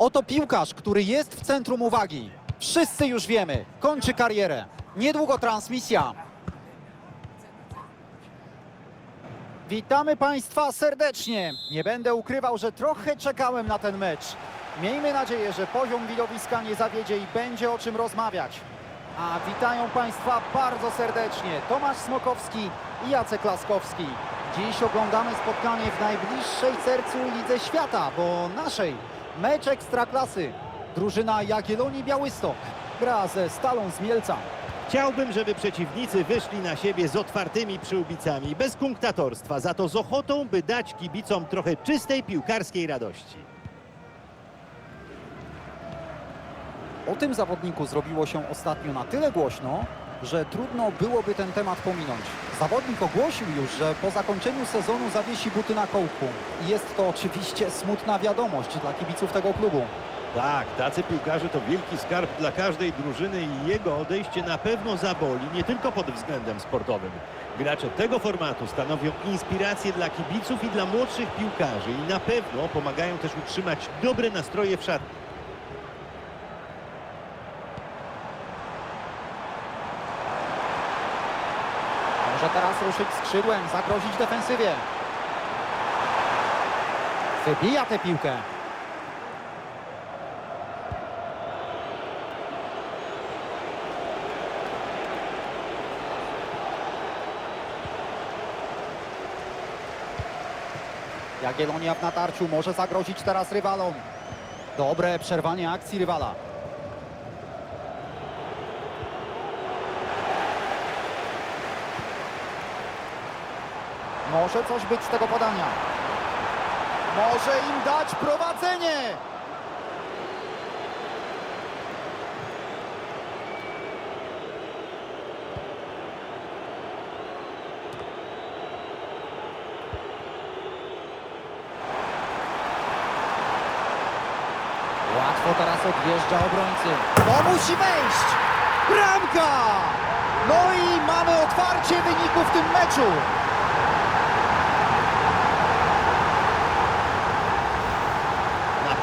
Oto piłkarz, który jest w centrum uwagi. Wszyscy już wiemy, kończy karierę. Niedługo transmisja. Witamy Państwa serdecznie. Nie będę ukrywał, że trochę czekałem na ten mecz. Miejmy nadzieję, że poziom widowiska nie zawiedzie i będzie o czym rozmawiać. A witają Państwa bardzo serdecznie Tomasz Smokowski i Jacek Laskowski. Dziś oglądamy spotkanie w najbliższej sercu Lidze Świata, bo naszej. Mecz Ekstraklasy. Drużyna Jagiellonii Białystok gra ze Stalą z Mielca. Chciałbym, żeby przeciwnicy wyszli na siebie z otwartymi przyłbicami, bez kunktatorstwa, za to z ochotą, by dać kibicom trochę czystej piłkarskiej radości. O tym zawodniku zrobiło się ostatnio na tyle głośno, że trudno byłoby ten temat pominąć. Zawodnik ogłosił już, że po zakończeniu sezonu zawiesi buty na kołku. Jest to oczywiście smutna wiadomość dla kibiców tego klubu. Tak, tacy piłkarze to wielki skarb dla każdej drużyny i jego odejście na pewno zaboli, nie tylko pod względem sportowym. Gracze tego formatu stanowią inspirację dla kibiców i dla młodszych piłkarzy i na pewno pomagają też utrzymać dobre nastroje w szatni. Może teraz ruszyć skrzydłem, zagrozić defensywie. Wybija tę piłkę. Jagiellonia w natarciu może zagrozić teraz rywalom. Dobre przerwanie akcji rywala. Może coś być z tego podania. Może im dać prowadzenie. Łatwo teraz odjeżdża obrońcy. To musi wejść! Bramka! No i mamy otwarcie wyniku w tym meczu.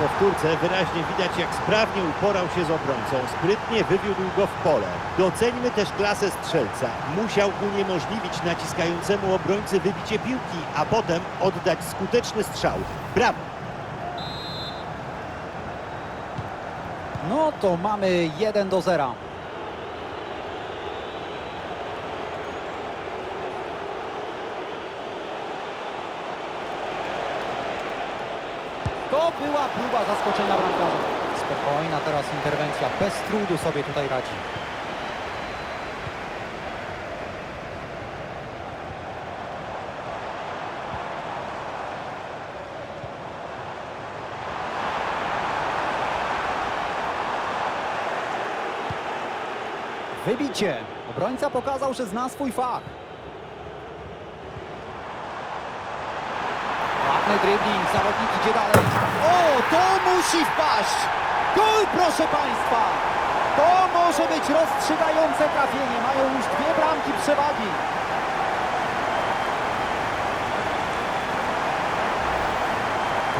Powtórce wyraźnie widać, jak sprawnie uporał się z obrońcą. Sprytnie wywiódł go w pole. Doceńmy też klasę strzelca. Musiał uniemożliwić naciskającemu obrońcy wybicie piłki, a potem oddać skuteczny strzał. Brawo! No to mamy 1 do 0. To była próba zaskoczenia bramkarza. Spokojna teraz interwencja, bez trudu sobie tutaj radzi. Wybicie. Obrońca pokazał, że zna swój fach. Ładny dribbling, zawodnik idzie dalej. O, to musi wpaść! Gol, proszę Państwa! To może być rozstrzygające trafienie. Mają już dwie bramki przewagi.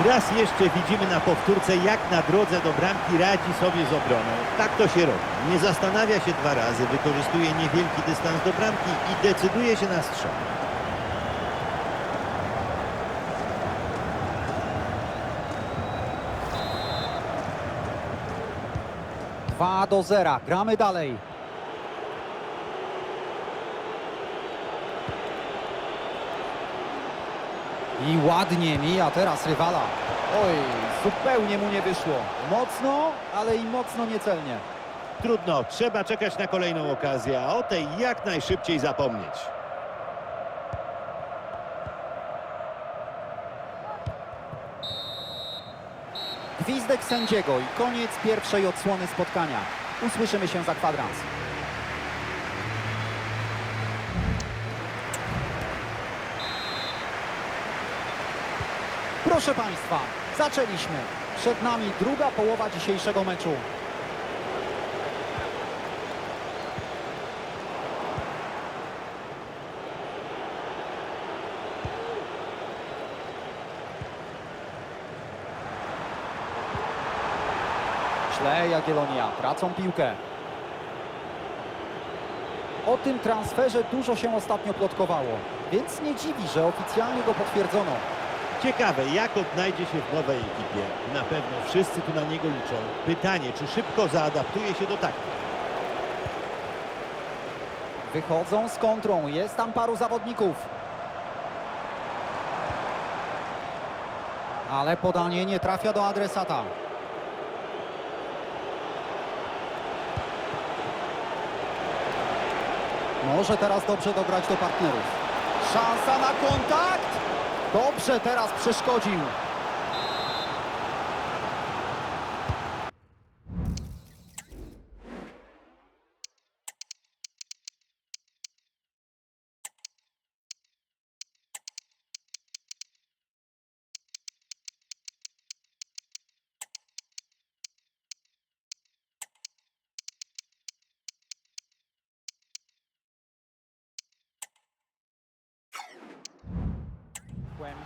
Raz jeszcze widzimy na powtórce, jak na drodze do bramki radzi sobie z obroną. Tak to się robi. Nie zastanawia się dwa razy, wykorzystuje niewielki dystans do bramki i decyduje się na strzał. Dwa do zera. Gramy dalej. I ładnie mija teraz rywala. Oj, zupełnie mu nie wyszło. Mocno, ale i mocno niecelnie. Trudno, trzeba czekać na kolejną okazję, a o tej jak najszybciej zapomnieć. Gwizdek sędziego i koniec pierwszej odsłony spotkania. Usłyszymy się za kwadrans. Proszę Państwa, zaczęliśmy. Przed nami druga połowa dzisiejszego meczu. Źle Jagiellonia, tracą piłkę. O tym transferze dużo się ostatnio plotkowało, więc nie dziwi, że oficjalnie go potwierdzono. Ciekawe, jak odnajdzie się w nowej ekipie. Na pewno wszyscy tu na niego liczą. Pytanie, czy szybko zaadaptuje się do taktyki. Wychodzą z kontrą, jest tam paru zawodników. Ale podanie nie trafia do adresata. Może teraz dobrze dograć do partnerów. Szansa na kontakt! Dobrze teraz przeszkodził.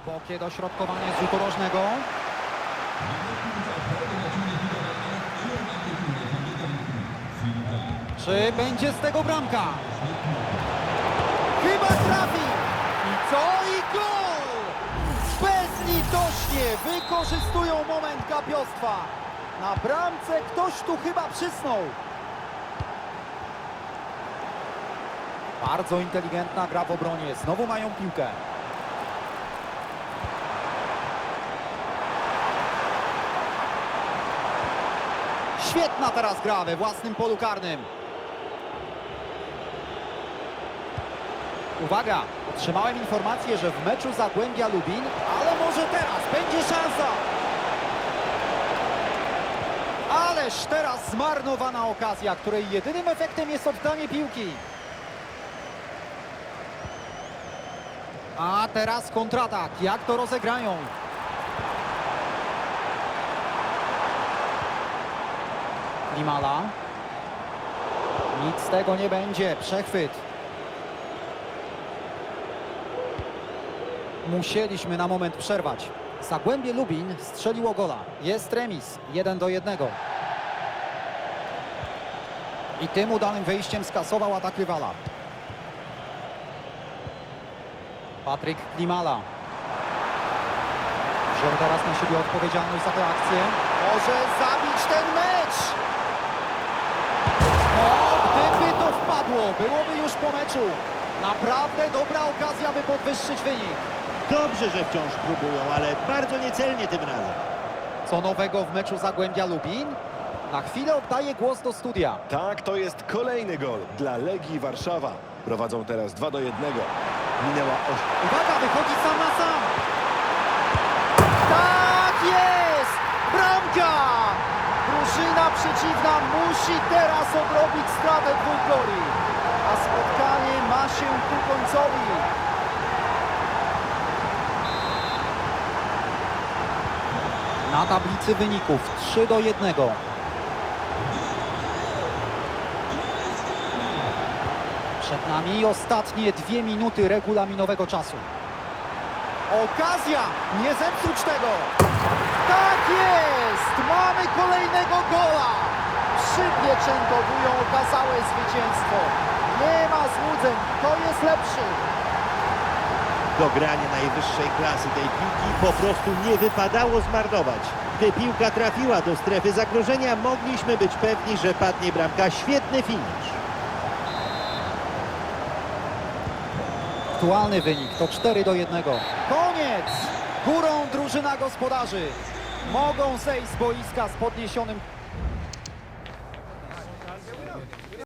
Głębokie dośrodkowanie z rzutu rożnego. Czy będzie z tego bramka? Chyba trafi! I co? I gol! Bezlitośnie wykorzystują moment gapiostwa. Na bramce ktoś tu chyba przysnął. Bardzo inteligentna gra w obronie. Znowu mają piłkę. Świetna teraz gra we własnym polu karnym. Uwaga, otrzymałem informację, że w meczu Zagłębia Lubin, ale może teraz będzie szansa. Ależ teraz zmarnowana okazja, której jedynym efektem jest oddanie piłki. A teraz kontratak. Jak to rozegrają? Klimala. Nic z tego nie będzie. Przechwyt. Musieliśmy na moment przerwać. Zagłębie Lubin strzeliło gola. Jest remis. 1 do 1. I tym udanym wejściem skasował atak rywala. Patryk Klimala. Wziął teraz na siebie odpowiedzialność za tę akcję. Może zabić ten mecz! Byłoby już po meczu. Naprawdę dobra okazja, by podwyższyć wynik. Dobrze, że wciąż próbują, ale bardzo niecelnie tym razem. Co nowego w meczu Zagłębia Lubin? Na chwilę oddaję głos do studia. Tak, to jest kolejny gol dla Legii Warszawa. Prowadzą teraz 2 do 1. Minęła 8. Uwaga, wychodzi sam na sam. Tak jest! Bramka! Drużyna przeciwna musi teraz odrobić stratę dwóch goli. A spotkanie ma się ku końcowi. Na tablicy wyników 3 do 1. Przed nami ostatnie dwie minuty regulaminowego czasu. Okazja! Nie zepsuć tego! Tak jest! Mamy kolejnego gola! Przypieczętowują okazałe zwycięstwo. Nie ma złudzeń, to jest lepszy. Dogranie najwyższej klasy tej piłki po prostu nie wypadało zmarnować. Gdy piłka trafiła do strefy zagrożenia, mogliśmy być pewni, że padnie bramka. Świetny finisz. Aktualny wynik to 4 do 1. Koniec! Górą drużyna gospodarzy. Mogą zejść z boiska z podniesionym